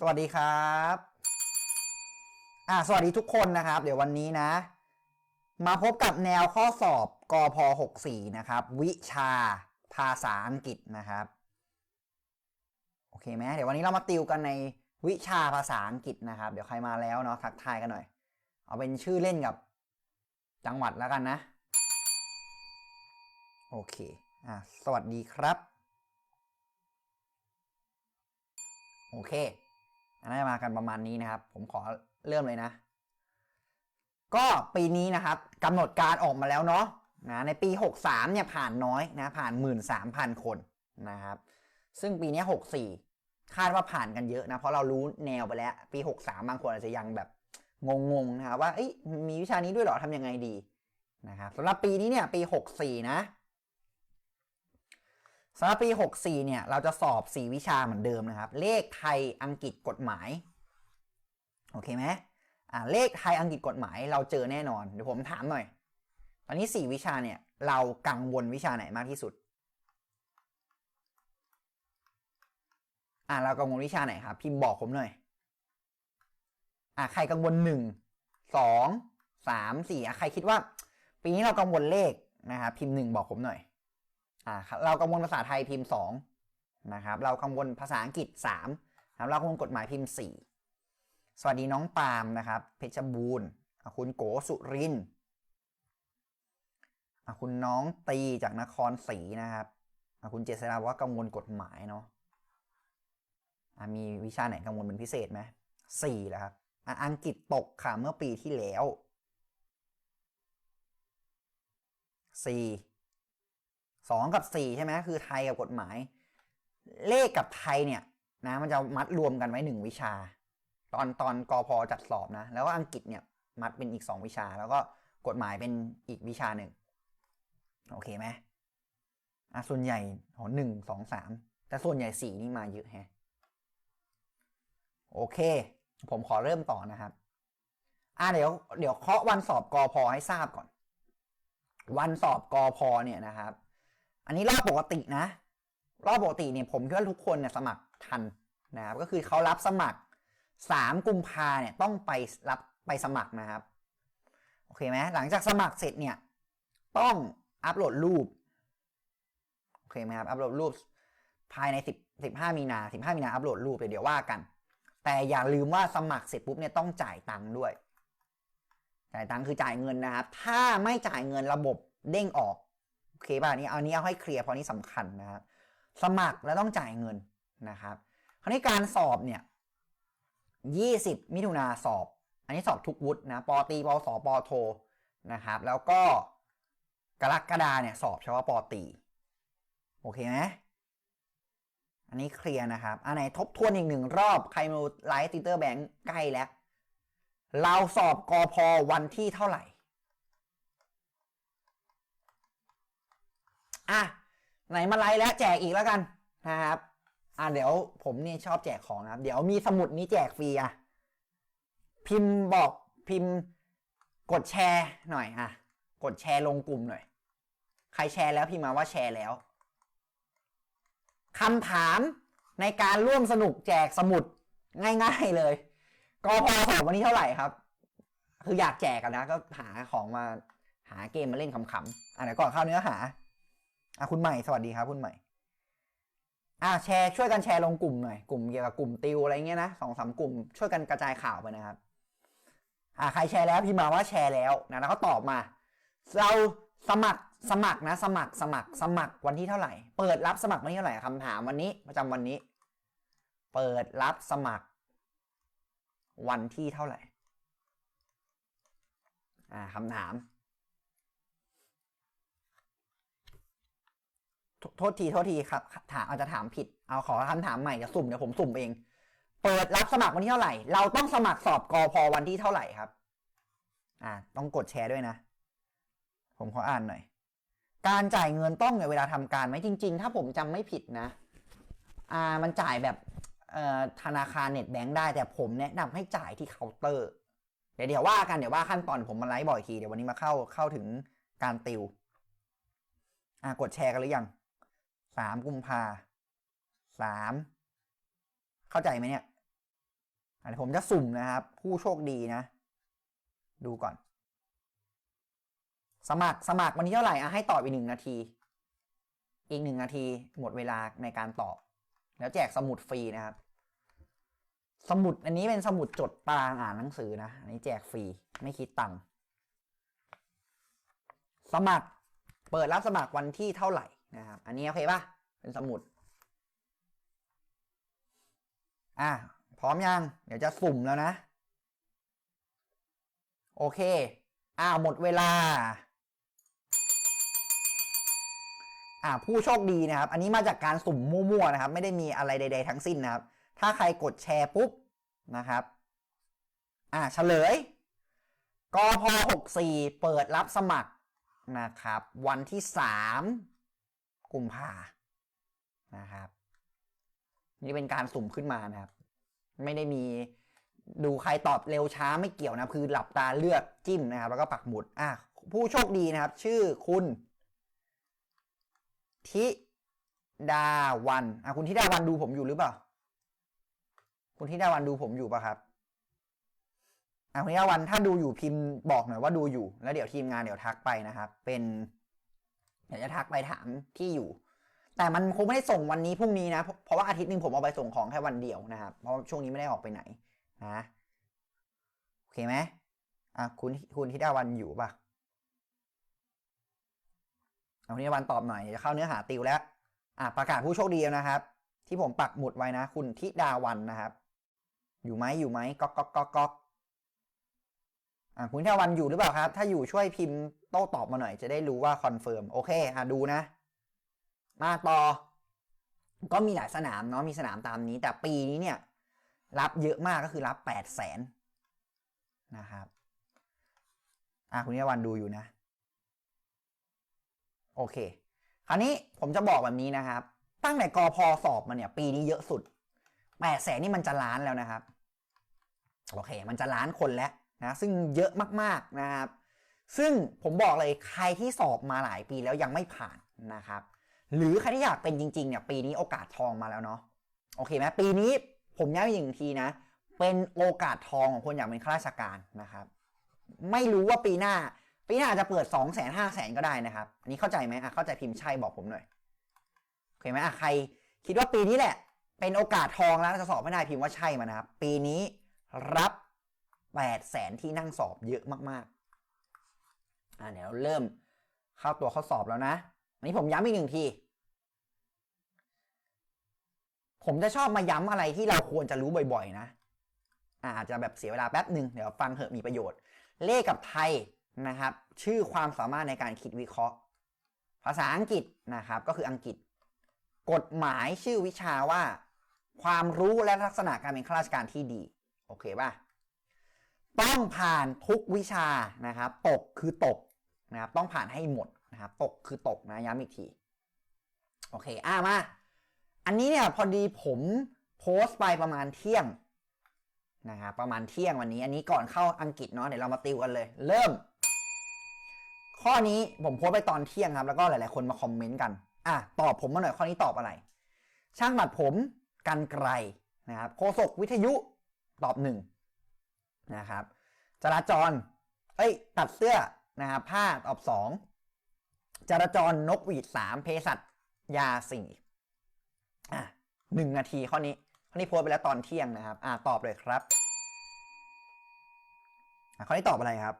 สวัสดีครับอ่าสวัสดีทุกคนนะครับ เดี๋ยววันนี้นะ มาพบกับแนวข้อสอบกพ64นะครับ วิชาภาษาอังกฤษนะครับ โอเคไหมเดี๋ยววันนี้เรามาติวกันในวิชาภาษาอังกฤษนะครับ เดี๋ยวใครมาแล้วเนาะทักทายกันหน่อย เอาเป็นชื่อเล่นกับจังหวัดแล้วกันนะ โอเคอะสวัสดีครับ โอเค นน่าจะมากันประมาณนี้นะครับ ผมขอเริ่มเลยนะ ก็ปีนี้นะครับกำหนดการออกมาแล้วเนาะนะในปี 63เนี่ยผ่านน้อยนะผ่าน 13,000 คนนะครับ ซึ่งปีนี้ 64 คาดว่าผ่านกันเยอะนะเพราะเรารู้แนวไปแล้ว ปี 63 บางคนอาจจะยังแบบงงๆนะครับว่ามีวิชานี้ด้วยเหรอทำยังไงดีนะครับสำหรับปีนี้เนี่ยปี 64 นะ สำหรับปี 64 เนี่ย เราจะสอบ 4 วิชาเหมือนเดิมนะครับ เลขไทยอังกฤษกฎหมาย โอเคไหมอ่าเลขไทยอังกฤษกฎหมายเราเจอแน่นอน เดี๋ยวผมถามหน่อย ตอนนี้ 4 วิชาเนี่ย เรากังวลวิชาไหนมากที่สุด อ่าเรากังวลวิชาไหนครับ พิมพ์บอกผมหน่อย อ่าใครกังวล 1 2 3 4อะใครคิดว่า ปีนี้เรากังวลเลขนะครับ พิมพ์ 1 บอกผมหน่อย อ่าเรากังวลภาษาไทยพิมพ์2นะครับเรากังวลภาษาอังกฤษ3นะครับเรากังวลกฎหมายพิมพ์ 4 สวัสดีน้องปาล์มนะครับเพชรบูรณ์คุณโกสุรินคุณน้องตีจากนครศรีนะครับคุณเจษฎาว่ากังวลกฎหมายเนาะมีวิชาไหนกังวลเป็นพิเศษไหมสี่แล้วครับอังกฤษตกค่ะเมื่อปีที่แล้วสี่ สองกับสี่ใช่ไหมคือไทยกับกฎหมาย เลขกับไทยเนี่ยนะมันจะมัดรวมกันไว้หนึ่งวิชา ตอนตอนกอพอจัดสอบนะ แล้วก็อังกฤษเนี่ยมัดเป็นอีกสองวิชา แล้วก็กฎหมายเป็นอีกวิชาหนึ่งโอเคไหมอะส่วนใหญ่หอหนึ่งสองสามแต่ส่วนใหญ่สี่นี่มาเยอะแฮะโอเค ผมขอเริ่มต่อนะครับ อะเดี๋ยวเดี๋ยวเคาะวันสอบกอพอให้ทราบก่อน วันสอบกอพอเนี่ยนะครับ อันนี้รอบปกตินะ รอบปกติเนี่ยผมคิดว่าทุกคนเนี่ยสมัครทันนะครับก็คือเขารับสมัครสามกุมภาเนี่ยต้องไปรับไปสมัครนะครับโอเคไหมหลังจากสมัครเสร็จเนี่ยต้องอัปโหลดรูปโอเคไหมครับอัปโหลดรูปภายในสิบสิบห้ามีนาสิบห้ามีนาอัปโหลดรูปเดี๋ยวว่ากัน แต่อย่าลืมว่าสมัครเสร็จปุ๊บเนี่ยต้องจ่ายตังค์ด้วย จ่ายตังค์คือจ่ายเงินนะครับ ถ้าไม่จ่ายเงินระบบเด้งออก โอเคป่ะนี้เอานี้เอาให้เคลียร์เพราะนี้สำคัญนะครับ สมัครแล้วต้องจ่ายเงินนะครับ คราวนี้การสอบเนี่ย20มิถุนาสอบ อันนี้สอบทุกวุฒินะปอตีปอสอปอโทนะครับ แล้วก็กรกฎาเนี่ยสอบเฉพาะปอตีโอเคไหมอันนี้เคลียร์นะครับ อันไหนทบทวนอีกหนึ่งรอบใครมาไลฟ์ติเตอร์แบงค์ใกล้แล้ว เราสอบกอพอวันที่เท่าไหร่ อะไหนมาไลฟ์แล้วแจกอีกแล้วกันนะครับอะเดี๋ยวผมเนี่ยชอบแจกของนะครับ เดี๋ยวมีสมุดนี้แจกฟรีอะพิมพ์บอกพิมพ์กดแชร์หน่อยอะ กดแชร์ลงกลุ่มหน่อย ใครแชร์แล้วพิมพ์มาว่าแชร์แล้วคำถามในการร่วมสนุกแจกสมุดง่าย ๆเลยกอพอสอบวันนี้เท่าไหร่ครับ คืออยากแจกกันนะ ก็หาของมาหาเกมมาเล่นขำๆอะเดี๋ยวก่อนเข้าเนื้อหา อะคุณใหม่สวัสดีครับคุณใหม่ อะแชร์ช่วยกันแชร์ลงกลุ่มหน่อยกลุ่มเกี่ยวกับกลุ่มติวอะไรเงี้ยนะสองสามกลุ่มช่วยกันกระจายข่าวไปนะครับ อะใครแชร์แล้วพิมพ์มาว่าแชร์แล้วนะแล้วก็ตอบมา เราสมัครสมัครนะ สมัครสมัครสมัครวันที่เท่าไหร่ เปิดรับสมัครวันที่เท่าไหร่คำถามวันนี้ประจำวันนี้ เปิดรับสมัคร วันที่เท่าไหร่ อ่าคำถาม โทษทีโทษทีครับ ถามอาจจะถามผิด เอาขอคำถามใหม่จะสุ่มเดี๋ยวผมสุ่มเอง เปิดรับสมัครวันที่เท่าไหร่ เราต้องสมัครสอบกอพอวันที่เท่าไหร่ครับ อ่า ต้องกดแชร์ด้วยนะ ผมขออ่านหน่อย การจ่ายเงินต้องในเวลาทำการไหมจริง ๆ ถ้าผมจำไม่ผิดนะ อ่า มันจ่ายแบบเอ่อธนาคารเน็ตแบงค์ได้ แต่ผมแนะนำให้จ่ายที่เคาน์เตอร์ เดี๋ยวเดี๋ยวว่ากันเดี๋ยวว่าขั้นตอนผมมาไลฟ์บ่อยทีเดี๋ยววันนี้มาเข้าเข้าถึงการติว อ่ากดแชร์กันหรือยัง สามกุมภาสามเข้าใจไหมเนี่ยอันนี้ผมจะสุ่มนะครับ ผู้โชคดีนะ ดูก่อน สมัครสมัครวันนี้เท่าไหร่อะให้ตอบอีกหนึ่งนาที อีกหนึ่งนาทีหมดเวลาในการตอบ แล้วแจกสมุดฟรีนะครับ สมุดอันนี้เป็นสมุดจดตารางอ่านหนังสือนะอันนี้แจกฟรีไม่คิดตังค์สมัครเปิดรับสมัครวันที่เท่าไหร่ นะครับอันนี้โอเคปะเป็นสมุด อะพร้อมยัง เดี๋ยวจะสุ่มแล้วนะ โอเค อ้าวหมดเวลา อ่าผู้โชคดีนะครับ อันนี้มาจากการสุ่มมั่วๆนะครับ ไม่ได้มีอะไรใด ๆ ทั้งสิ้นนะครับ ถ้าใครกดแชร์ปุ๊บนะครับ อ่าเฉลยกพ64เปิดรับสมัครนะครับ วันที่ 3 กุมภานะครับ นี่เป็นการสุ่มขึ้นมานะครับ ไม่ได้มีดูใครตอบเร็วช้าไม่เกี่ยวนะคือหลับตาเลือกจิ้มนะครับ แล้วก็ปักหมุดอะผู้โชคดีนะครับ ชื่อคุณ ทิดาวันอะคุณทิดาวันดูผมอยู่หรือเปล่า คุณทิดาวันดูผมอยู่ปะครับอะคุณทิดาวันถ้าดูอยู่พิมพ์บอกหน่อยว่าดูอยู่ แล้วเดี๋ยวทีมงานเดี๋ยวทักไปนะครับ เป็น เดี๋ยวจะทักไปถามที่อยู่ แต่มันคงไม่ได้ส่งวันนี้พรุ่งนี้นะ เพราะว่าอาทิตย์หนึ่งผมเอาไปส่งของแค่วันเดียวนะครับ เพราะช่วงนี้ไม่ได้ออกไปไหนนะโอเคไหมอะคุณคุณทิดาวันอยู่ปะเอาทิดาวันตอบหน่อยจะเข้าเนื้อหาติวแล้วอะประกาศผู้โชคดีนะครับ ที่ผมปักหมุดไว้นะ คุณทิดาวันนะครับ อยู่ไหมอยู่ไหมก๊อกก๊อกก๊อกก๊อก คุณทิดาวันอยู่หรือเปล่าครับ ถ้าอยู่ช่วยพิมพ์โต้ตอบมาหน่อยจะได้รู้ว่าคอนเฟิร์มโอเคอะดูนะ มาต่อ ก็มีหลายสนามเนาะมีสนามตามนี้ แต่ปีนี้เนี่ย รับเยอะมากก็คือรับแปดแสนนะครับอะคุณนิวันดูอยู่นะ โอเค คราวนี้ผมจะบอกแบบนี้นะครับ ตั้งแต่กอพอสอบมาเนี่ย ปีนี้เยอะสุดแปดแสนนี่มันจะล้านแล้วนะครับ โอเค มันจะล้านคนแล้ว นะซึ่งเยอะมากๆนะครับ ซึ่งผมบอกเลยใครที่สอบมาหลายปีแล้วยังไม่ผ่านนะครับ หรือใครที่อยากเป็นจริงๆเนี่ยปีนี้โอกาสทองมาแล้วเนาะโอเคไหมปีนี้ผมย้ำอีกหนึ่งทีนะ เป็นโอกาสทองของคนอยากเป็นข้าราชการนะครับ ไม่รู้ว่าปีหน้า ปีหน้าจะเปิด2องแสนห้าแสนก็ได้นะครับอันนี้เข้าใจไหมอะเข้าใจพิมพ์ใช่บอกผมหน่อยโอเคไหมอะใครคิดว่าปีนี้แหละ เป็นโอกาสทองแล้วจะสอบไม่ได้พิมพ์ว่าใช่มานะครับ ปีนี้รับ 8ปดแสนที่นั่งสอบเยอะมากๆอะเดี๋ยวเราเริ่มเข้าตัวข้อสอบแล้วนะ อันนี้ผมย้ำอีกหนึ่งที ผมจะชอบมาย้ำอะไรที่เราควรจะรู้บ่อยๆ นะ อาจจะแบบเสียเวลาแป๊บหนึ่งเดี๋ยวฟังเถอะมีประโยชน์ เลขกับไทยนะครับ ชื่อความสามารถในการคิดวิเคราะห์ ภาษาอังกฤษนะครับ ก็คืออังกฤษ กฎหมายชื่อวิชาว่า ความรู้และลักษณะการเป็นข้าราชการที่ดี โอเคป่ะ ต้องผ่านทุกวิชานะครับตกคือตกนะครับต้องผ่านให้หมดนะครับตกคือตกนะย้ำอีกทีโอเคอะมา อันนี้เนี่ยพอดีผมโพสต์ไปประมาณเที่ยงนะครับประมาณเที่ยงวันนี้ อันนี้ก่อนเข้าอังกฤษเนาะเดี๋ยวเรามาติวกันเลย เริ่ม ข้อนี้ผมโพสต์ไปตอนเที่ยงครับ แล้วก็หลาย ๆ คนมาคอมเมนต์กัน อะตอบผมมาหน่อยข้อนี้ตอบอะไร ช่างตัดผมกันไกลนะครับโฆษกวิทยุตอบหนึ่ง นะครับ จราจร เอ้ย ตัดเสื้อนะครับผ้าตอบสองจราจรนกหวีดสามเภสัชยาสี่อะหนึ่งนาทีข้อนี้ ข้อนี้โพสไปแล้วตอนเที่ยงนะครับ อะตอบเลยครับอะข้อนี้ตอบอะไรครับ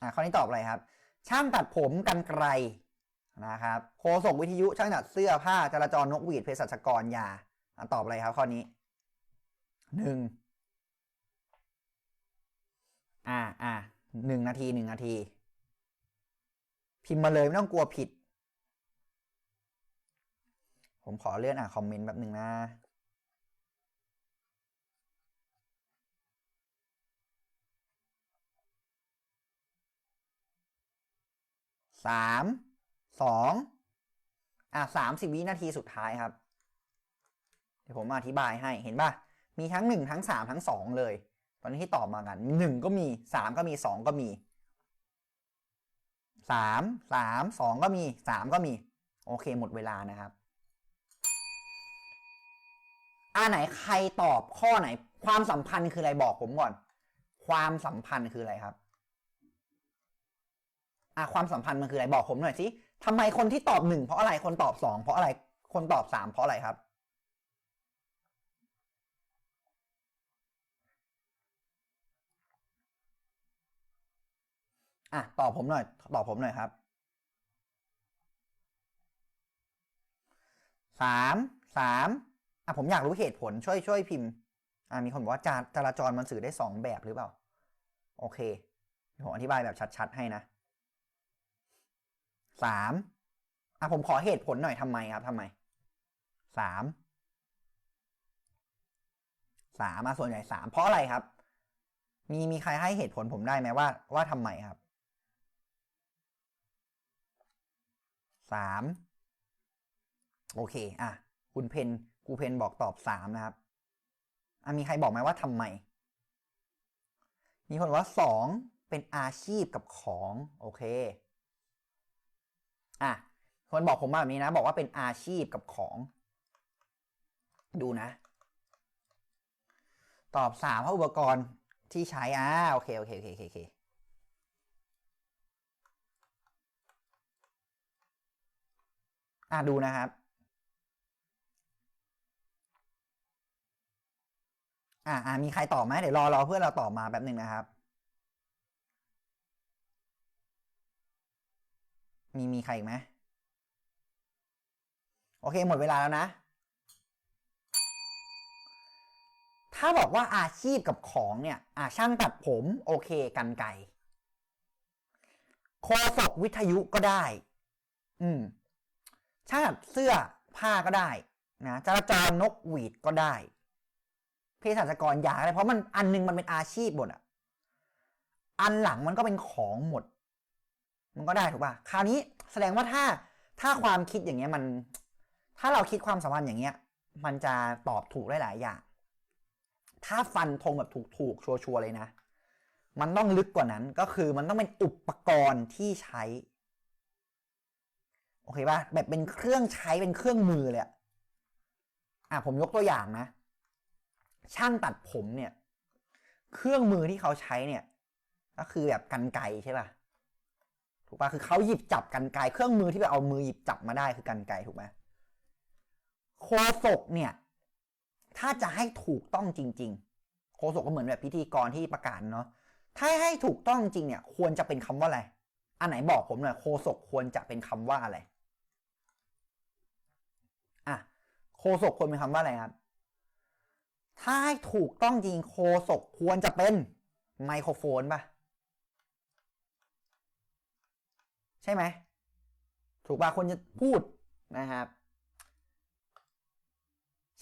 อะข้อนี้ตอบอะไรครับ ช่างตัดผมกันไกลนะครับโฆษกวิทยุช่างตัดเสื้อผ้าจราจรนกหวีดเภสัชกรยาอะ ตอบอะไรครับข้อนี้หนึ่งอ่าอ่าหนึ่งนาทีหนึ่งนาที พิมพ์มาเลยไม่ต้องกลัวผิด ผมขอเลื่อนอ่านคอมเมนต์แบบหนึ่งนะสามสองอะสามสิบวินาทีสุดท้ายครับ ดี๋ยวผมอธิบายให้เห็นป่ะ มีทั้งหนึ่งทั้งสามทั้งสองเลย ตอนนี้ที่ตอบมากันหนึ่งก็มีสามก็มีสองก็มีสามสามสองก็มีสามก็มี โอเคหมดเวลานะครับอ่าไหนใครตอบข้อไหน ความสัมพันธ์คืออะไรบอกผมก่อน ความสัมพันธ์คืออะไรครับอะความสัมพันธ์มันคืออะไรบอกผมหน่อยสิทำไมคนที่ตอบหนึ่งเพราะอะไรคนตอบสองเพราะอะไรคนตอบสามเพราะอะไรครับ อะตอบผมหน่อยตอบผมหน่อยครับสามสามอะผมอยากรู้เหตุผลช่วยช่วยพิมพ์ อะมีคนบอกว่าจาจราจรมันสื่อได้สองแบบหรือเปล่า โอเคเดี๋ยวผมอธิบายแบบชัดๆให้นะสามอะผมขอเหตุผลหน่อยทำไมครับทำไมสามสามมาส่วนใหญ่สามเพราะอะไรครับ มีมีใครให้เหตุผลผมได้ไหมว่าว่าทำไมครับ สามโอเค อะ คุณเพนครูเพนบอกตอบสามนะครับ อะ มีใครบอกไหมว่าทำไม มีคนว่าสองเป็นอาชีพกับของ โอเค อะ คนบอกผมมาแบบนี้นะ บอกว่าเป็นอาชีพกับของ ดูนะ ตอบสามเพราะอุปกรณ์ที่ใช้ อ่า โอเค โอเค โอเคโอเค อะดูนะครับ อ่าอ่ามีใครตอบไหมเดี๋ยวรอรอเพื่อนเราตอบมาแป๊บหนึ่งนะครับ มีมีใครอีกไหมโอเคหมดเวลาแล้วนะ ถ้าบอกว่าอาชีพกับของเนี่ยอ่าช่างตัดผม โอเคกันไก่โคศกวิทยุก็ได้ อืม ช่าตัดเสื้อผ้าก็ได้นะจราจรนกหวีดก็ได้เภสัชกรยาอะไรเพราะมันอันหนึงมันเป็นอาชีพหมดอะอันหลังมันก็เป็นของหมด มันก็ได้ถูกป่ะคราวนี้แสดงว่าถ้าถ้าความคิดอย่างเงี้ยมัน ถ้าเราคิดความสัมพันธ์อย่างเงี้ย มันจะตอบถูกได้หลายอย่าง ถ้าฟันธงแบบถูกๆชัวร์ๆเลยนะ มันต้องลึกกว่านั้นก็คือมันต้องเป็นอุปกรณ์ที่ใช้ โอเคป่ะแบบเป็นเครื่องใช้เป็นเครื่องมือเลยอะอะผมยกตัวอย่างนะ ช่างตัดผมเนี่ย เครื่องมือที่เขาใช้เนี่ย ก็คือแบบกันไกใช่ป่ะถูกป่ะคือเขาหยิบจับกันไกเครื่องมือที่แบบเอามือหยิบจับมาได้คือกันไกถูกไหมโคศกเนี่ย ถ้าจะให้ถูกต้องจริง ๆ โคศกก็เหมือนแบบพิธีกรที่ประกาศเนาะถ้าให้ถูกต้องจริงเนี่ย ควรจะเป็นคำว่าอะไร อันไหนบอกผมหน่อยโคศกควรจะเป็นคำว่าอะไร อะ โคศกควรเป็นคำว่าอะไรครับ ถ้าให้ถูกต้องจริงโคศกควรจะเป็นไมโครโฟนปะใช่ไหม ถูกป่ะคนจะพูดนะครับ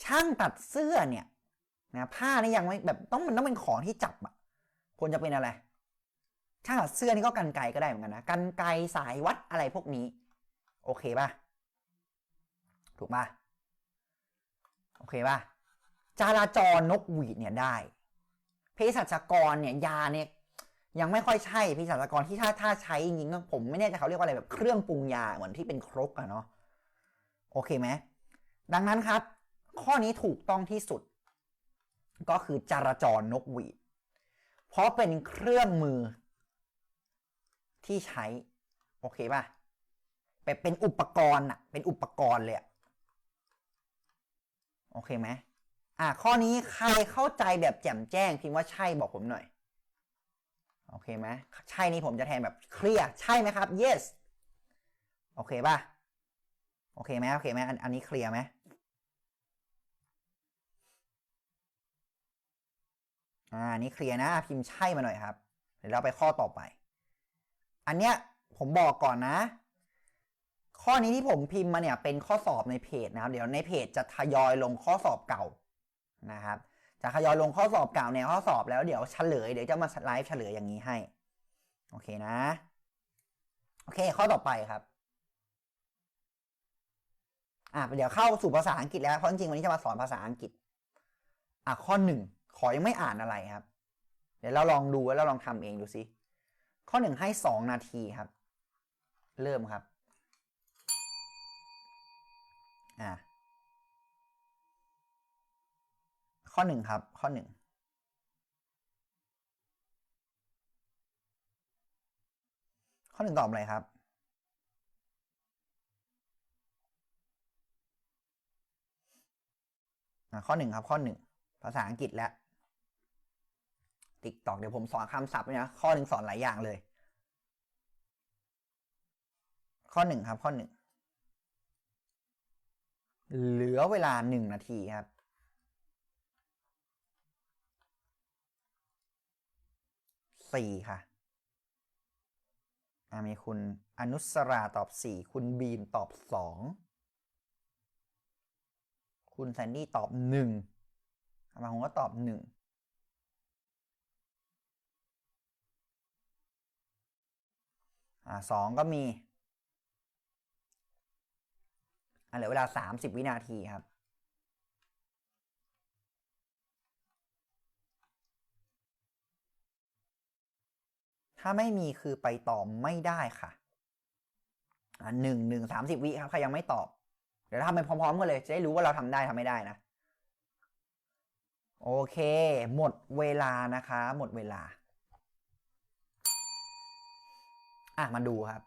ช่างตัดเสื้อเนี่ยนะผ้านี่ยังไม่แบบต้องมันต้องเป็นของที่จับอะควรจะเป็นอะไร ช่างตัดเสื้อนี่ก็กันไกก็ได้เหมือนกันนะกันไกสายวัดอะไรพวกนี้ โอเคป่ะ ถูกป่ะ โอเคป่ะจราจรนกหวีดเนี่ยได้เภสัชกรเนี่ยยาเนี่ยยังไม่ค่อยใช่เภสัชกรที่ถ้าถ้าใช้จริงๆผมไม่แน่ใจเขาเรียกว่าอะไรแบบเครื่องปรุงยาเหมือนที่เป็นครกอะเนาะโอเคไหมดังนั้นครับ ข้อนี้ถูกต้องที่สุด ก็คือจราจรนกหวีดเพราะเป็นเครื่องมือที่ใช้ โอเคป่ะเป็นอุปกรณ์อะเป็นอุปกรณ์เลยอะ โอเคไหมอะข้อนี้ใครเข้าใจแบบแจ่มแจ้งพิมพ์ว่าใช่บอกผมหน่อย โอเคไหมใช่นี่ผมจะแทนแบบเคลียร์ใช่ไหมครับ yes โอเคป่ะ โอเคไหมโอเคไหมอันอันนี้เคลียร์ไหมอ่านนี้เคลียร์นะ พิมพ์ใช่มาหน่อยครับ เดี๋ยวเราไปข้อต่อไป อันเนี้ยผมบอกก่อนนะ ข้อนี้ที่ผมพิมพ์มาเนี่ยเป็นข้อสอบในเพจนะครับ เดี๋ยวในเพจจะทยอยลงข้อสอบเก่านะครับ จะทยอยลงข้อสอบเก่าในข้อสอบแล้วเดี๋ยวเฉลยเดี๋ยวจะมาไลฟ์เฉลยอย่างนี้ให้ โอเคนะ โอเค ข้อต่อไปครับอะเดี๋ยวเข้าสู่ภาษาอังกฤษแล้วเพราะจริงๆวันนี้จะมาสอนภาษาอังกฤษอะข้อหนึ่งขอยังไม่อ่านอะไรครับ เดี๋ยวเราลองดูแล้วเราลองทำเองดูสิข้อหนึ่งให้สองนาทีครับ เริ่มครับ อะข้อหนึ่งครับ ข้อหนึ่งข้อหนึ่งตอบอะไรครับอะข้อหนึ่งครับ ข้อหนึ่งภาษาอังกฤษและติ๊กตอกเดี๋ยวผมสอนคำศัพท์นะ ข้อหนึ่งสอนหลายอย่างเลย ข้อหนึ่งครับ ข้อหนึ่ง เหลือเวลาหนึ่งนาทีครับ สี่ค่ะอะมีคุณอนุสราตอบสี่คุณบีมตอบสองคุณแซนดี้ตอบหนึ่งอามาผมก็ตอบหนึ่งอ่าสองก็มี อะ เหลือเวลาสามสิบวินาทีครับถ้าไม่มีคือไปต่อไม่ได้ค่ะอ่าหนึ่งหนึ่งสามสิบวิครับ ใครยังไม่ตอบ เดี๋ยวทำไปพร้อมๆกันเลย จะได้รู้ว่าเราทำได้ทำไม่ได้นะ โอเค หมดเวลานะคะ หมดเวลา อะ มาดูครับ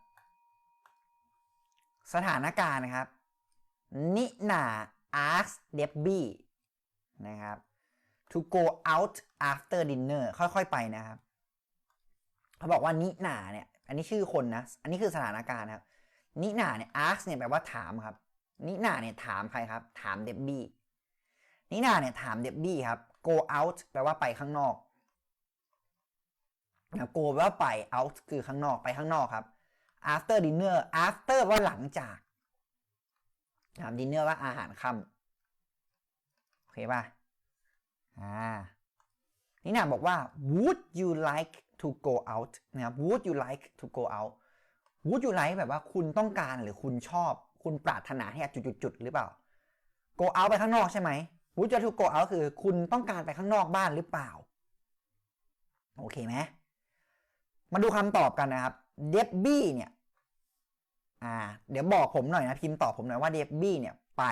สถานการณ์นะครับ นิน่า asks Debbie นะครับ to go out after dinner ค่อยๆไปนะครับ เขาบอกว่านิน่าเนี่ย อันนี้ชื่อคนนะ อันนี้คือสถานการณ์นะครับ นินาเนี่ย ask เนี่ยแปลว่าถามครับ นิน่าเนี่ยถามใครครับ ถามเดบบี้ นิน่าเนี่ยถามเดบบี้ครับ go out แปลว่าไปข้างนอกนะ go แปลว่าไป out คือข้างนอก ไปข้างนอกครับ after dinner after ว่าหลังจาก นะครับ dinner ว่าอาหารค่ำโอเคป่ะอ่านินาบอกว่า would you like to go out นะครับ would you like to go out would you like แบบว่าคุณต้องการหรือคุณชอบ คุณปรารถนาให้จุดๆหรือเปล่า go out ไปข้างนอกใช่ไหม would you like to go out คือคุณต้องการไปข้างนอกบ้านหรือเปล่า โอเคไหมมาดูคำตอบกันนะครับ Debbie เนี่ย อ่า เดี๋ยวบอกผมหน่อยนะพิมพ์ตอบผมหน่อยว่า Debbie เนี่ยไป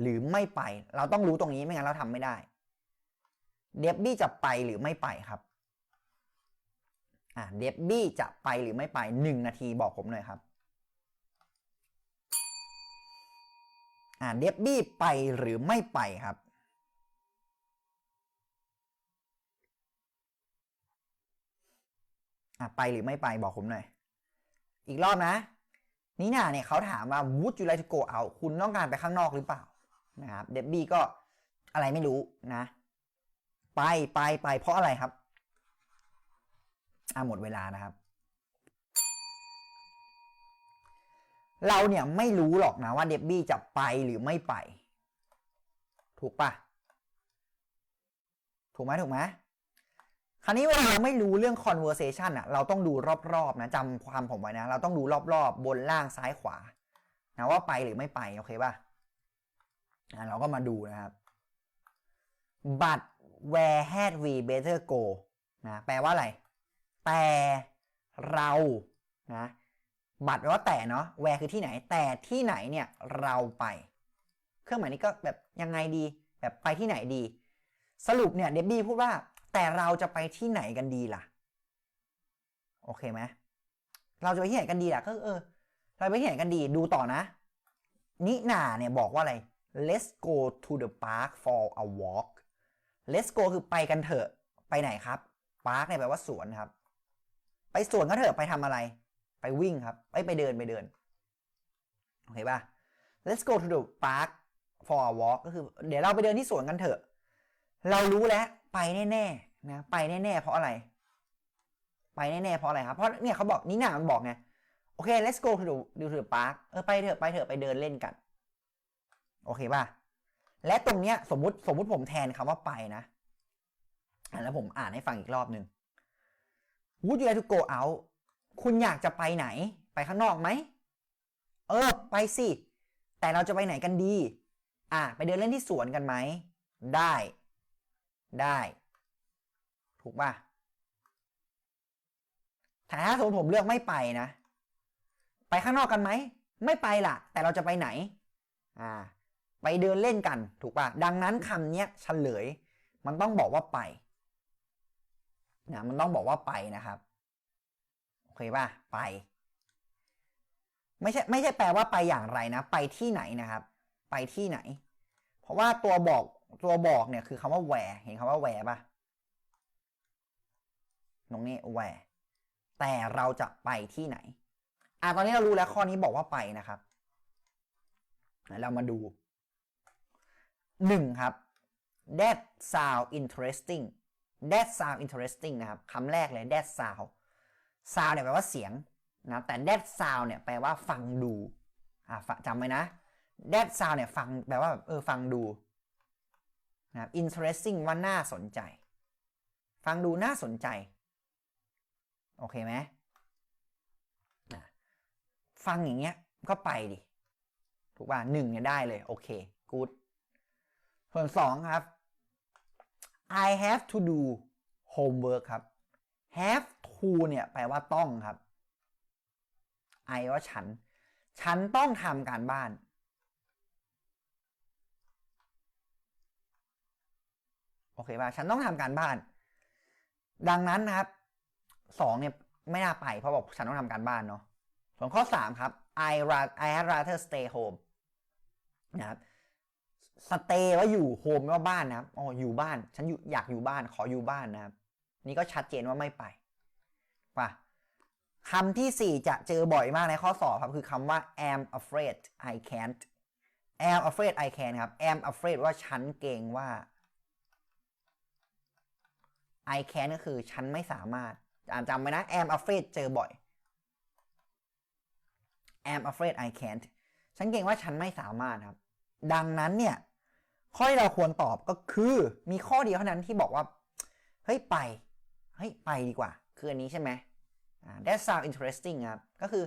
หรือไม่ไป เราต้องรู้ตรงนี้ไม่งั้นเราทำไม่ได้ เดบบี้จะไปหรือไม่ไปครับอ่าเดบบี้จะไปหรือไม่ไปหนึ่งนาทีบอกผมหน่อยครับอ่าเดบบี้ไปหรือไม่ไปครับอะไปหรือไม่ไปบอกผมหน่อย อีกรอบนะนี่นาเนี่ยเขาถามว่า would you like to go out คุณต้องการไปข้างนอกหรือเปล่านะครับเดบบี้ก็อะไรไม่รู้นะ ไปไปไปเพราะอะไรครับอะหมดเวลานะครับ เราเนี่ยไม่รู้หรอกนะว่าเดบบี้จะไปหรือไม่ไป ถูกปะถูกไหมถูกไหม ราวนี้เวลาเราไม่รู้เรื่อง conversation อะเราต้องดูรอบๆนะจำความผมไว้นะ เราต้องดูรอบๆ บนล่างซ้ายขวานะว่าไปหรือไม่ไป โอเคป่ะอะเราก็มาดูนะครับ but where had we better go นะแปลว่าอะไร แต่เรานะบัตรแปลว่าแต่เนาะ where คือที่ไหน แต่ที่ไหนเนี่ยเราไป เครื่องหมายนี้ก็แบบยังไงดี แบบไปที่ไหนดี สรุปเนี่ยเดบบี้พูดว่า แต่เราจะไปที่ไหนกันดีล่ะ โอเคไหมเราจะไปที่ไหนกันดีล่ะก็เออ เราไปที่ไหนกันดีดูต่อนะ นินาเนี่ยบอกว่าอะไร let's go to the park for a walk let's go คือไปกันเถอะ ไปไหนครับ park เนี่ยแปลว่าสวนครับ ไปสวนก็เถอะ ไปทำอะไร ไปวิ่งครับ ไปไปเดินไปเดิน โอเคป่ะ let's go to the park for a walk ก็คือ เดี๋ยวเราไปเดินที่สวนกันเถอะ เรารู้แล้ว ไปแน่ๆนะไปแน่ๆเพราะอะไร ไปแน่ๆเพราะอะไรครับเพราะเนี่ยเขาบอกนี่หนามันบอกไงโอเค let's go to the to the park เออไปเถอะไปเถอะไปเดินเล่นกัน โอเคป่ะและตรงเนี้ยสมมุติสมมุติผมแทนคำว่าไปนะอะแล้วผมอ่านให้ฟังอีกรอบหนึ่ง Would you like to go out คุณอยากจะไปไหน ไปข้างนอกไหม เออ ไปสิ แต่เราจะไปไหนกันดี อะ ไปเดินเล่นที่สวนกันไหม ได้ ได้ ถูกป่ะแต่ถ้าสมมติผมเลือกไม่ไปนะ ไปข้างนอกกันไหม ไม่ไปล่ะ แต่เราจะไปไหน อ่า ไปเดินเล่นกัน ถูกป่ะ ดังนั้นคำเนี้ยเฉลย มันต้องบอกว่าไปนะมันต้องบอกว่าไปนะครับ โอเคป่ะ ไป ไม่ใช่ไม่ใช่แปลว่าไปอย่างไรนะ ไปที่ไหนนะครับ ไปที่ไหน เพราะว่าตัวบอก ตัวบอกเนี่ยคือคำว่า where เห็นคำว่า where ปะตรงนี้ where แต่เราจะไปที่ไหน อะตอนนี้เรารู้แล้วข้อนี้บอกว่าไปนะครับ เรามาดูหนึ่งครับ that sound interesting that sound interesting นะครับคำแรกเลย that sound sound เนี่ยแปลว่าเสียงนะแต่ that sound เนี่ยแปลว่าฟังดูอ่าจำไว้นะ that sound เนี่ยฟังแปลว่าเออฟังดู นะครับ interesting ว่าน่าสนใจ ฟังดูน่าสนใจ โอเคไหมนะฟังอย่างเงี้ยก็ไปดิ ถูกป่ะหนึ่งเนี่ยได้เลย โอเค good ส่วนสองครับ I have to do homework ครับ have to เนี่ยแปลว่าต้องครับ I ว่าฉัน ฉันต้องทำการบ้าน อเคป่ะฉันต้องทำการบ้าน ดังนั้นนะครับสองเนี่ยไม่น่าไปเพราะบอกฉันต้องทำการบ้านเนาะส่วนข้อสามครับ I ra- I had rather stay home นะครับ stay ว่าอยู่ home ว่าบ้านนะครับอ๋ออยู่บ้าน ฉันอยู่อยากอยู่บ้านขออยู่บ้านนะครับ นี่ก็ชัดเจนว่าไม่ไปป่ะคำที่สี่จะเจอบ่อยมากในข้อสอบครับ คือคำว่า am afraid I can't am afraid I can ครับ am afraid ว่าฉันเกรงว่า I can ก็คือฉันไม่สามารถจำไว้นะ am afraid เจอบ่อย am afraid I can't ฉันเกรงว่าฉันไม่สามารถครับ ดังนั้นเนี่ย ข้อที่เราควรตอบก็คือมีข้อเดียวเท่านั้นที่บอกว่า เฮ้ย ไป เฮ้ย ไปดีกว่า คืออันนี้ใช่ไหม that sound interesting ครับ ก็คือ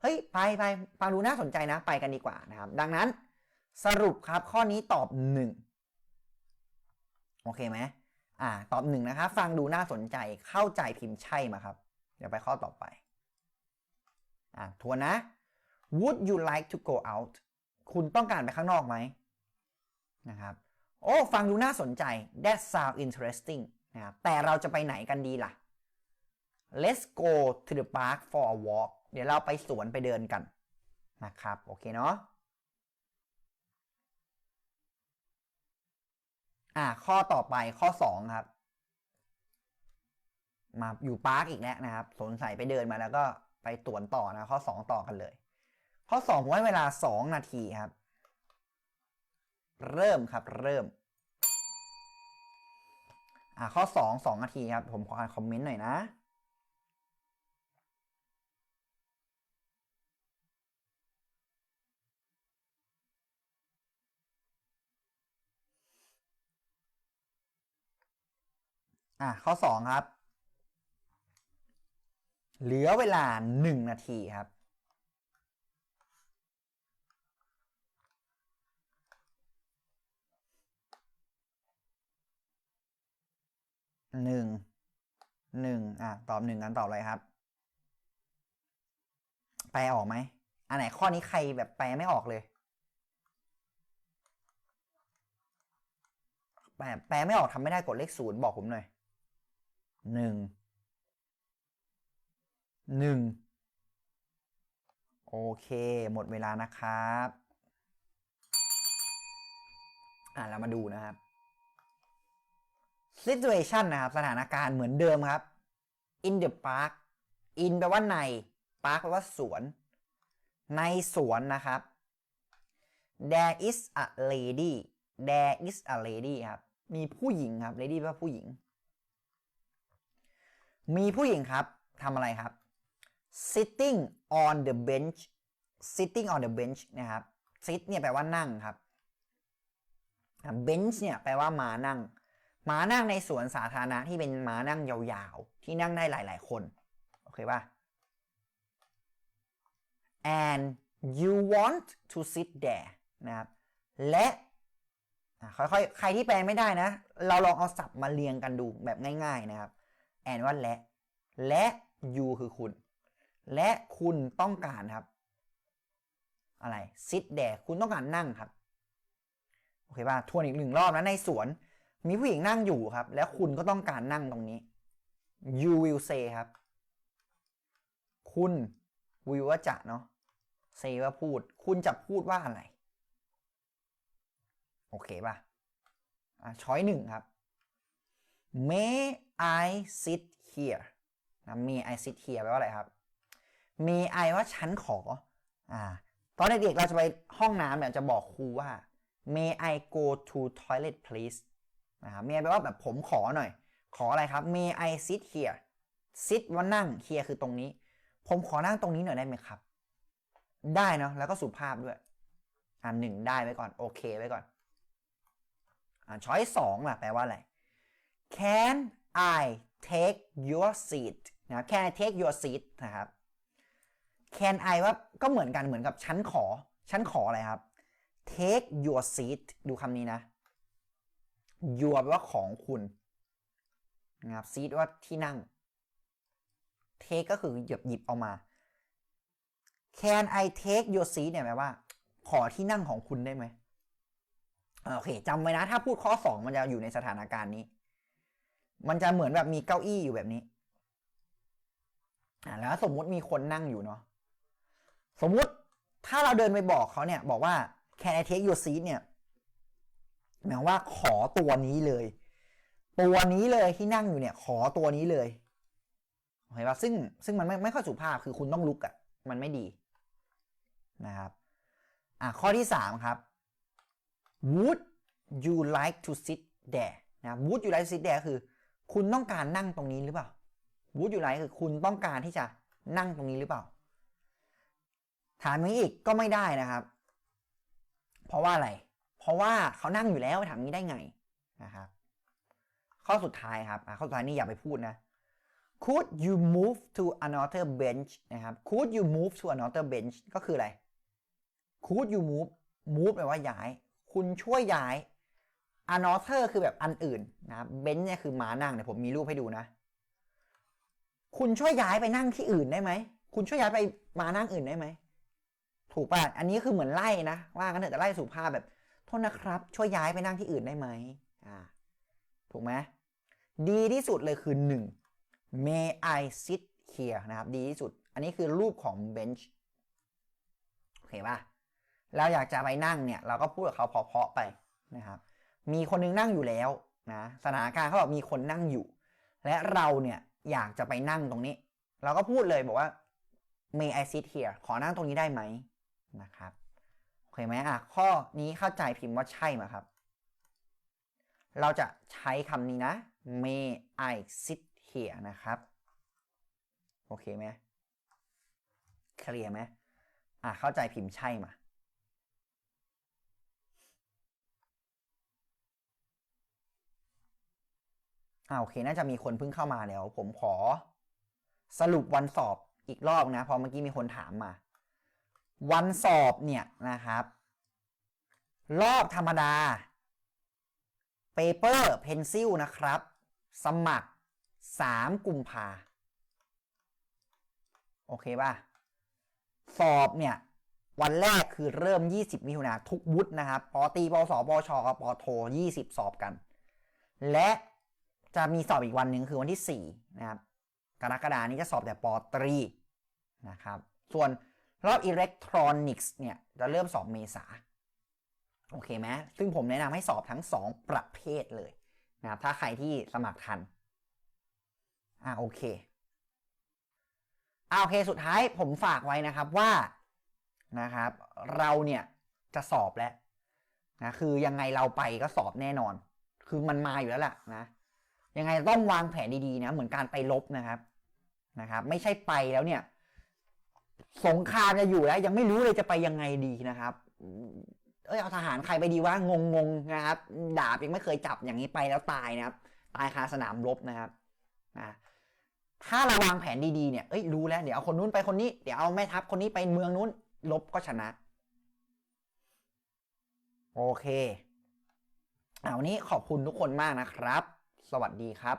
เฮ้ย ไปไปฟังดูน่าสนใจนะ ไปกันดีกว่านะครับ ดังนั้นสรุปครับข้อนี้ตอบ1โอเคไหม อ่าตอบ1นะครับฟังดูน่าสนใจเข้าใจพิมพ์ใช่มาครับ เดี๋ยวไปข้อต่อไปอ่าทวนนะ would you like to go out คุณต้องการไปข้างนอกไหมนะครับ โอ้ ฟังดูน่าสนใจ that sound interesting นะครับแต่เราจะไปไหนกันดีล่ะ let's go to the park for a walk เดี๋ยวเราไปสวนไปเดินกันนะครับ โอเคเนาะ อ่า ข้อต่อไปข้อสองครับ มาอยู่พาร์คอีกแล้วนะครับสนใส่ไปเดินมาแล้วก็ไปตวนต่อนะ ข้อสองต่อกันเลย ข้อสองผมให้เวลาสองนาทีครับ เริ่มครับ เริ่ม อ่าข้อสองสองนาทีครับ ผมขออ่านคอมเมนต์หน่อยนะ อะข้อ 2 ครับ เหลือเวลา 1 นาทีครับ หนึ่ง หนึ่งอะ ตอบหนึ่งกันตอบอะไรครับ แปลออกไหม อันไหนข้อนี้ใครแบบแปลไม่ออกเลย แปลแปลไม่ออกทำไม่ได้กดเลขศูนย์บอกผมหน่อย หนึ่งหนึ่งโอเค หมดเวลานะครับ อะเรามาดูนะครับ situation นะครับ สถานการณ์เหมือนเดิมครับ in the park in แปลว่าใน park แปลว่าสวน ในสวนนะครับ there is a lady there is a lady ครับ มีผู้หญิงครับ lady แปลว่าผู้หญิง มีผู้หญิงครับทำอะไรครับ sitting on the bench sitting on the bench นะครับ sit เนี่ยแปลว่านั่งครับ bench เนี่ยแปลว่ามานั่งม้านั่งในสวนสาธารณะที่เป็นม้านั่งยาวๆ ที่นั่งได้หลายๆคน โอเคป่ะ and you want to sit there นะครับ และค่อยๆ ใครที่แปลไม่ได้นะ เราลองเอาศัพท์มาเรียงกันดูแบบง่าย ๆ นะครับ and ว่าและ และ you คือคุณ และคุณต้องการครับ อะไร sit there คุณต้องการนั่งครับ โอเคป่ะทวนอีกหนึ่งรอบนะในสวน มีผู้หญิงนั่งอยู่ครับ แล้วคุณก็ต้องการนั่งตรงนี้ you will say ครับ คุณ will ว่าจะเนาะ say ว่าพูด คุณจะพูดว่าอะไร โอเคป่ะอะช้อยหนึ่งครับ may I sit here นะ may I sit here แปลว่าอะไรครับ may I ว่าฉันขอ อ่า ตอนเด็กๆเราจะไปห้องน้ำเนี่ยจะบอกครูว่า may I go to toilet please นะครับ may แปลว่าแบบผมขอหน่อย ขออะไรครับ may I sit here sit ว่านั่ง here คือตรงนี้ ผมขอนั่งตรงนี้หน่อยได้ไหมครับ ได้เนาะ แล้วก็สุภาพด้วย อ่าหนึ่งได้ไว้ก่อน โอเคไว้ก่อน อ่าช้อยสองล่ะแปลว่าอะไร Can I take your seat นะ Can I take your seat นะครับ Can I ว่าก็เหมือนกันเหมือนกับฉันขอ ฉันขออะไรครับ Take your seat ดูคำนี้นะ your แปลว่าของคุณนะครับ seat ว่าที่นั่ง take ก็คือหยิบหยิบเอามา Can I take your seat เนี่ยแปลว่า ขอที่นั่งของคุณได้ไหมโอเคจำไว้นะ ถ้าพูดข้อ 2 มันจะอยู่ในสถานการณ์นี้ มันจะเหมือนแบบมีเก้าอี้อยู่แบบนี้อ่าแล้วสมมุติมีคนนั่งอยู่เนาะสมมุติถ้าเราเดินไปบอกเขาเนี่ย บอกว่า can I take your seat เนี่ยหมายว่าขอตัวนี้เลย ตัวนี้เลยที่นั่งอยู่เนี่ย ขอตัวนี้เลยเห็นปะซึ่งซึ่งมันไม่ไม่ค่อยสุภาพคือคุณต้องลุกอะ่ะ มันไม่ดีนะครับ อะข้อที่ 3 ครับ would you like to sit there นะ would you like to sit there คือ คุณต้องการนั่งตรงนี้หรือเปล่า would you like คือคุณต้องการที่จะนั่งตรงนี้หรือเปล่า ถามนี้อีกก็ไม่ได้นะครับ เพราะว่าอะไร เพราะว่าเขานั่งอยู่แล้วถามนี้ได้ไงนะครับข้อสุดท้ายครับข้อสุดท้ายนี่อย่าไปพูดนะ could you move to another bench นะครับ could you move to another bench ก็คืออะไร could you move move แปลว่าย้าย คุณช่วยย้าย another คือแบบอันอื่นนะครับ bench เนี่ยคือม้านั่งเดี๋ยผมมีรูปให้ดูนะ คุณช่วยย้ายไปนั่งที่อื่นได้ไหม คุณช่วยย้ายไปมานั่งอื่นได้ไหม ถูกป่ะ อันนี้คือเหมือนไล่นะ ว่ากันเถอะแต่ไล่สุภาพแบบ โทษนะครับ ช่วยย้ายไปนั่งที่อื่นได้ไหมอ่า ถูกไหมดีที่สุดเลยคือ 1 may I sit here นะครับ ดีที่สุด อันนี้คือรูปของ bench โอเคป่ะเราอยากจะไปนั่งเนี่ย เราก็พูดกับเขาเพาะๆไปนะครับ มีคนนึงนั่งอยู่แล้วนะสถานการณ์เขาบอกมีคนนั่งอยู่ และเราเนี่ยอยากจะไปนั่งตรงนี้ เราก็พูดเลยบอกว่า may I sit here ขอนั่งตรงนี้ได้ไหมนะครับโอเคไหมอะข้อนี้เข้าใจพิมพ์ว่าใช่ไหมครับ เราจะใช้คำนี้นะ may I sit here นะครับโอเคไหมเคลียร์ไหมอะเข้าใจพิมพ์ใช่มา อ่าโอเค น่าจะมีคนเพิ่งเข้ามาเดี๋ยวผมขอสรุปวันสอบอีกรอบนะเพราะเมื่อกี้มีคนถามมา วันสอบเนี่ยนะครับ รอบธรรมดาเปเปอร์เพนซิลนะครับ สมัคร 3 กุมภาโอเคป่ะ สอบเนี่ย วันแรกคือเริ่ม 20 มิถุนาทุกวุฒินะครับปอตีปอสอปอชอปอโท 20 สอบกัน และ จะมีสอบอีกวันหนึ่งคือวันที่ 4 นะครับ กรกฎานี้จะสอบแต่ปอตรีนะครับ ส่วนรอบอิเล็กทรอนิกส์เนี่ยจะเริ่มสอบเมษาโอเคไหมซึ่งผมแนะนำให้สอบทั้ง 2 ประเภทเลยนะครับ ถ้าใครที่สมัครทัน อ่าโอเคอ่าโอเค สุดท้ายผมฝากไว้นะครับว่านะครับ เราเนี่ยจะสอบแล้วนะคือยังไงเราไปก็สอบแน่นอน คือมันมาอยู่แล้วแหละนะ ยังไงต้องวางแผนดีๆนะ เหมือนการไปลบนะครับนะครับ ไม่ใช่ไปแล้วเนี่ย สงครามจะอยู่แล้ว ยังไม่รู้เลยจะไปยังไงดีนะครับ เอ้ยเอาทหารใครไปดีว่างงงๆนะครับ ดาบยังไม่เคยจับอย่างนี้ไปแล้วตายนะครับ ตายคาสนามรบนะครับนะถ้าเราวางแผนดีๆเนี่ยเอ้ยรู้แล้วเดี๋ยวเอาคนนู้นไปคนนี้เดี๋ยวเอาแม่ทัพคนนี้ไปเมืองนู้นลบก็ชนะ โอเค เอานี้ขอบคุณทุกคนมากนะครับ สวัสดีครับ